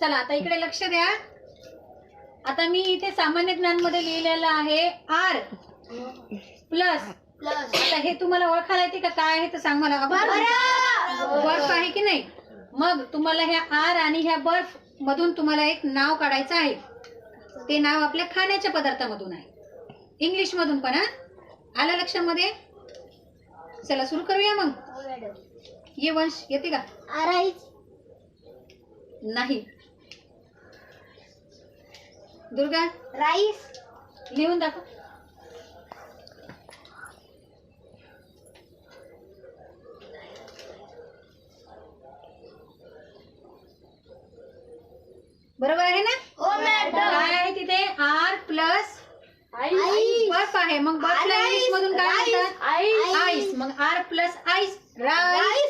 चला आता इकडे लक्ष द्या. आता मी इथे सामान्य ज्ञानमध्ये लिहिलेलं आहे आर प्लस आता हे तुम्हाला ओळखायला येते का? काय आहे तर सांग मला. बर्फ. आहे की नाही? मग तुम्हाला ह्या आर आणि ह्या बर्फ मधून तुम्हाला एक नाव काढायचं आहे. ते नाव आपल्या खाण्याच्या पदार्थामधून आहे. इंग्लिश मधून पण हा? आलं लक्षामध्ये? चला सुरू करूया मग. ये वंश येते का? राईस नाही. दुर्गा राईस. लिहून दाखव. बरोबर आहे ना? हो मॅडम. काय आहे तिथे? आर प्लस बर्फ आहे. मग आईस, इंग्लिश मधून काय म्हणतात. आईस. मग आर प्लस आईस. राईस.